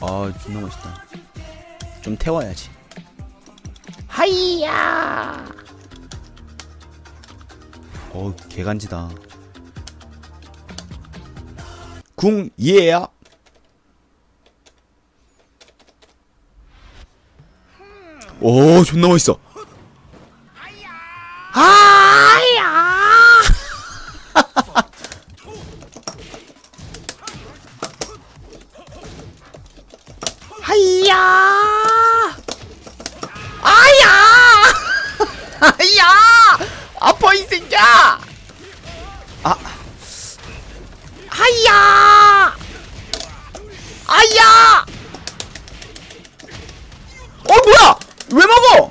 아 존나 멋있다. 좀 태워야지. 하이야! 어 개간지다. 궁 예야 오 존나 멋있어. 하야. 하이야. 아야. 아야. 아파 이 새끼야. 아. 하이야. 아야. 어 뭐야 왜 먹어?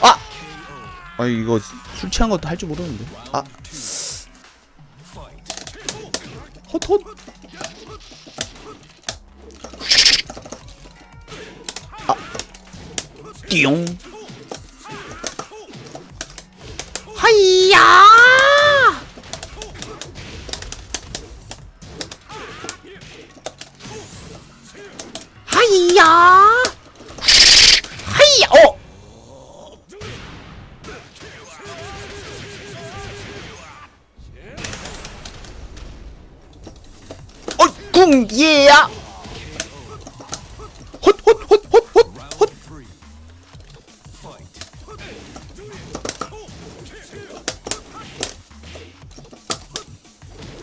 아! 아 이거 술 취한 것도 할 줄 모르는데. 아. 헛헛. 띠용. 하이야 하이야 어, 궁예야. 헛헛헛헛헛헛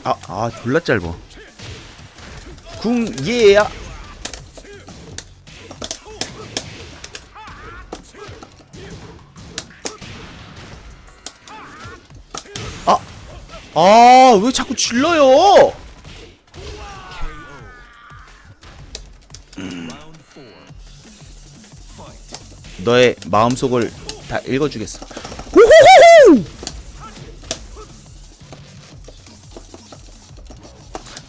아, 아, 졸라 짧어. 궁, 예야. 아, 아, 왜 자꾸 질러요? 너의 마음속을 다 읽어주겠어. 호호호호!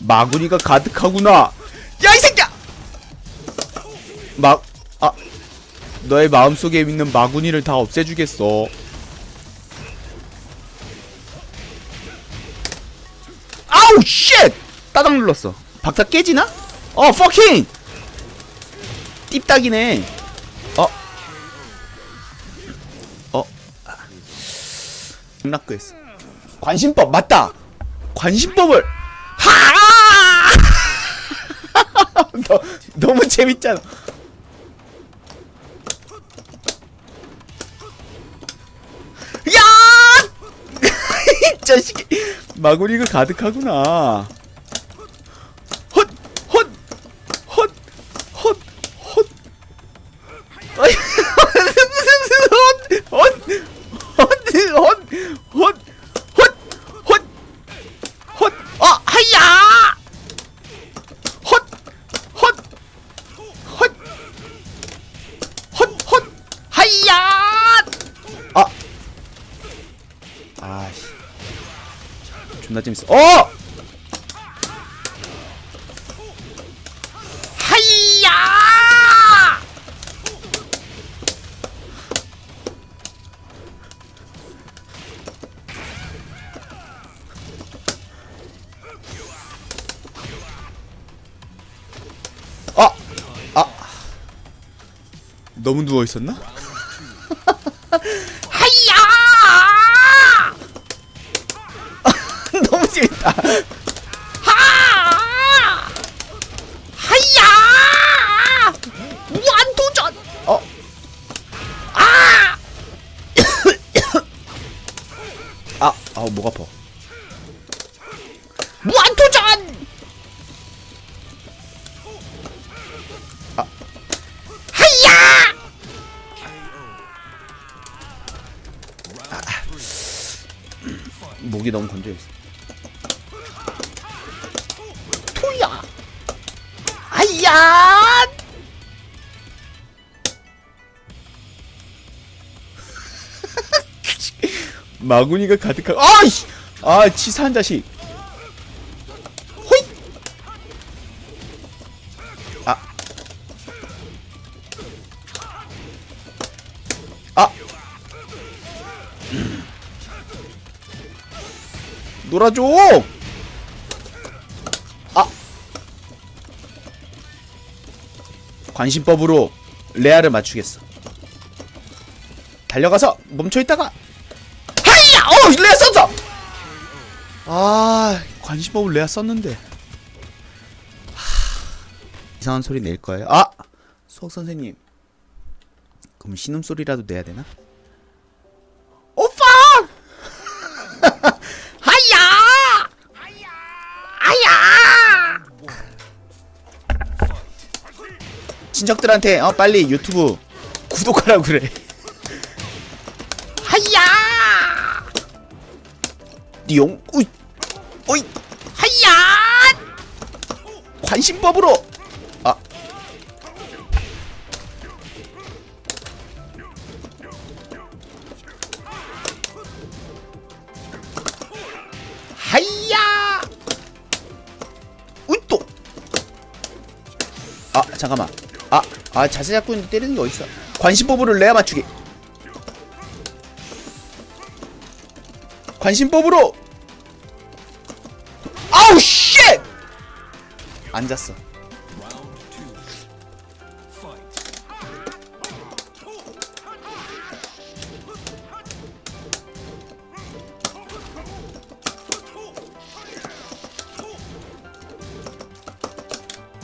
마구니가 가득하구나. 야 이 새끼야! 막, 아, 너의 마음속에 있는 마구니를 다 없애주겠어. 아우 쉣! 따당 눌렀어. 박사 깨지나? 어, 퍼킹! 띠딱이네. 낙그했어. 관심법 맞다. 관심법을 하! 너, 너무 재밌잖아. 야! 이 자식이 마구니가 가득하구나. 헛, 헛, 헛, 헛, 헛. 아이, 헛, 헛, 헛, 헛, 헛, 헛, 헛, 어, 하야! 헛, 헛, 헛, 헛, 헛, 하야! 아, 아씨, 존나 재밌어. 어! 하야! 아! 아! 너무 누워 있었나? 하야! 너무 재밌다. 하! 하야! 무한도전! 어? 아! 아, 아우 목 아파. 무한도전! 아. 하야! 아. 목이 너무 건조했어. 토야! 아야! 마구니가 가득한 아이씨! 아 치사한 자식. 호잇! 아. 아. 놀아줘! 아. 관심법으로 레아를 맞추겠어. 달려가서 멈춰있다가 어 레아 썼어! 아 관심법을 레아 썼는데. 하, 이상한 소리 낼 거예요. 아! 수학 선생님. 그럼 신음 소리라도 내야 되나? 오빠! 하야! 하야! 친척들한테 어 빨리 유튜브 구독하라고 그래 띠용. 우이. 어이. 하야. 관심법으로. 아. 하야. 우또 아 잠깐만. 아, 아 자세 잡고 때리는 게 어딨어? 관심법으로 레아 맞추기. 관심법으로 앉았어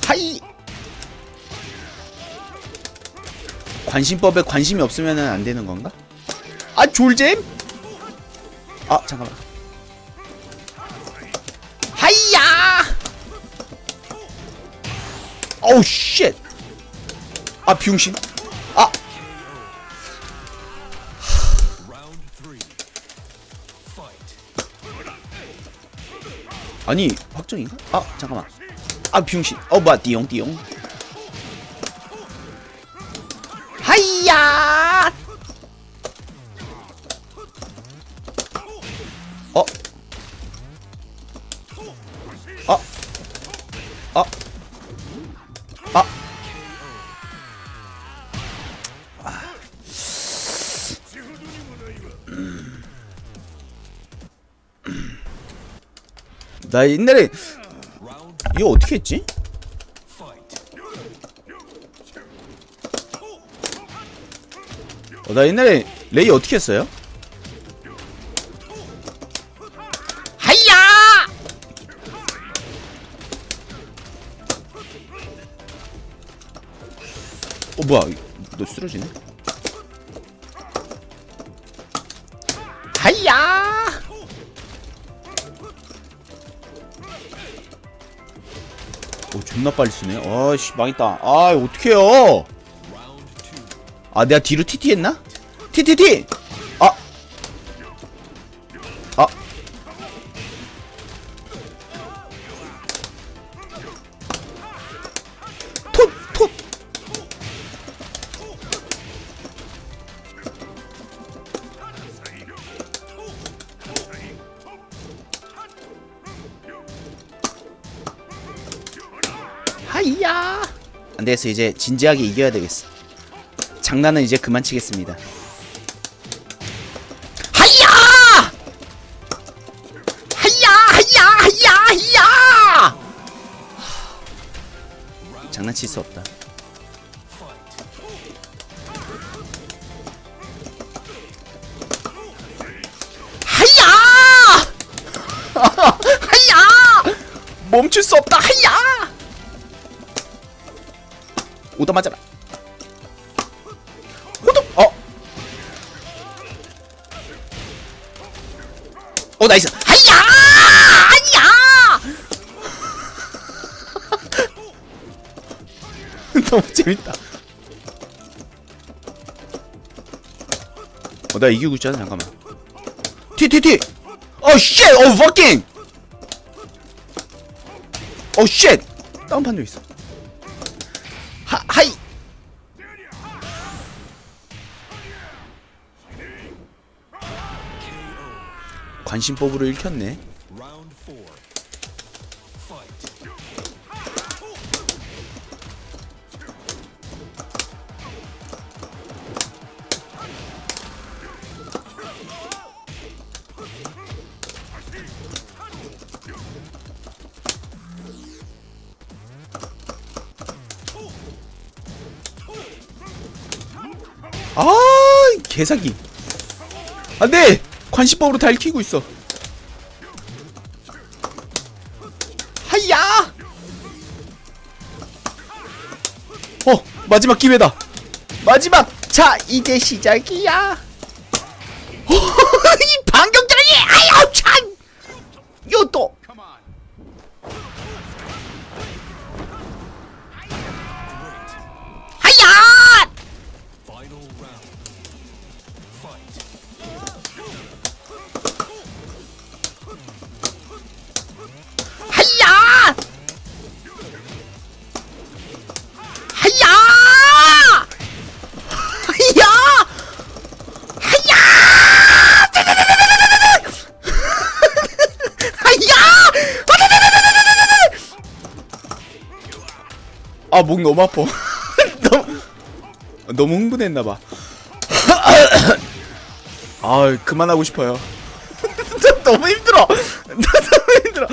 하이 관심법에 관심이 없으면 안 되는 건가? 아 졸잼? 아 잠깐만 하이야 어우 쉣 아 비용신. 아. 아니 확정인가? 아 잠깐만. 아 비용신. 어 뭐야 띠용 띠용. 하이야! 어? 나 옛날에 이거 어떻게 했지? 어, 나 옛날에 레이 어떻게 했어요? 하야! 어 뭐야 너 쓰러지네 하야! 오 존나 빨리 쓰네 아씨 망했다 아 어떡해요 아 내가 뒤로 TT 했나? TTT! 안되겠어 이제 진지하게 이겨야 되겠어 장난은 이제 그만 치겠습니다. 하야! 하야! 하야! 하야! 하야! 장난칠 수 없다. 하야! 하야! 멈출 수 없다. 하야! 오다 맞아라. 호독! 어! 어 나이스! 하야! 아니야! 너무 재밌다. 어, 나 이기고 있잖아, 잠깐만. 티, 티, 티! 어, 쉣! 어, fucking! 어, 쉣! 다운판 적 있어. 관심법으로 읽혔네. 아 개사기. 안돼! 관시법으로 다 읽히고 있어. 하야! 어 마지막 기회다. 마지막! 자 이제 시작이야 아 목 너무 아파. 너무 너무 흥분했나봐. 아 그만하고 싶어요. 너무 힘들어. 너무 힘들어.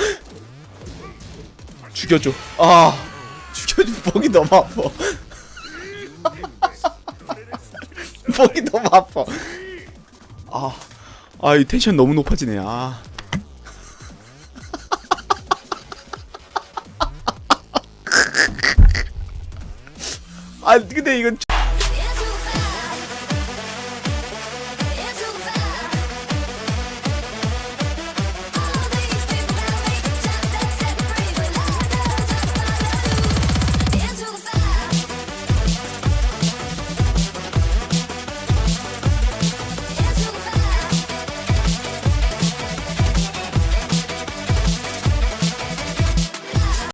죽여줘. 아 죽여줘. 목이 너무 아파. 목이 너무 아파. 아 아 이 텐션 너무 높아지네. 아 아, 근데 이건